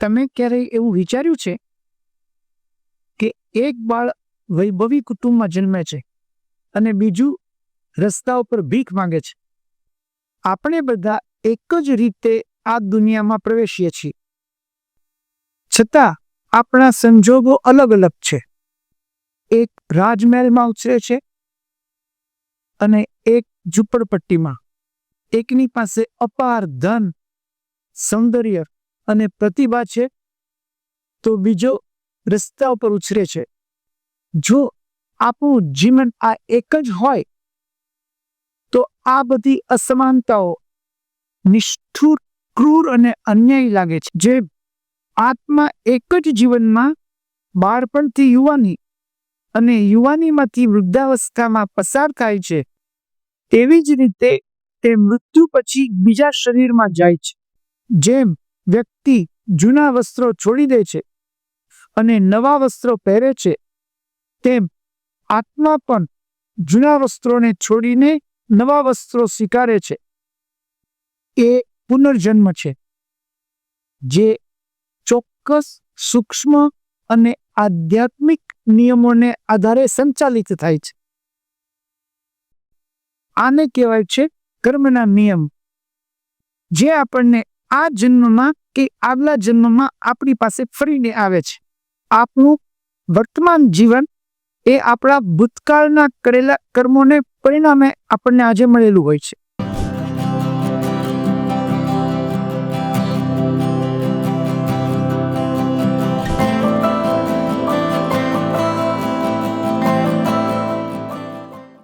તમે ક્યારેય એવું વિચાર્યું છે કે એક બાળ વૈભવી કુટુંબમાં જન્મે છે અને બીજું રસ્તા ઉપર ભીખ માંગે છે? આપણે બધા એક જ રીતે આ દુનિયામાં પ્રવેશીએ છીએ. છતાં આપણા સંજોગો અલગ અલગ છે. એક રાજમહેલમાં ઉછરે છે અને એક ઝૂંપડપટ્ટીમાં. એકની પાસે અપાર ધન, સૌંદર્ય અને પ્રતિભા છે, તો બીજો રસ્તા ઉપર ઉછરે છે. જો આપણું જીવન આ એક જ હોય, તો આ બધી અસમાનતાઓ નિષ્ઠુર, ક્રૂર અને અન્યાયી લાગે છે. જે આત્મા એક જ જીવનમાં બાળપણથી યુવાની અને યુવાનીમાંથી વૃદ્ધાવસ્થામાં પસાર થાય છે, તેવી જ રીતે તે મૃત્યુ પછી બીજા શરીરમાં જાય છે. જેમ વ્યક્તિ જૂના વસ્ત્રો છોડી દે છે અને નવા વસ્ત્રો પહેરે છે, તેમ આત્મા પણ જૂના વસ્ત્રોને છોડીને નવા વસ્ત્રો સ્વીકારે છે. એ પુનર્જન્મ છે, જે ચોક્કસ સૂક્ષ્મ અને આધ્યાત્મિક નિયમોને આધારે સંચાલિત થાય છે. આને કહેવાય છે કર્મના નિયમ, જે આપણને આ જન્મમાં કે આગલા જન્મમાં આપણી પાસે ફરીને આવે છે. આપણું વર્તમાન જીવન એ આપણા ભૂતકાળના કરેલા કર્મોને પરિણામે આપણને આજે મળેલું હોય છે.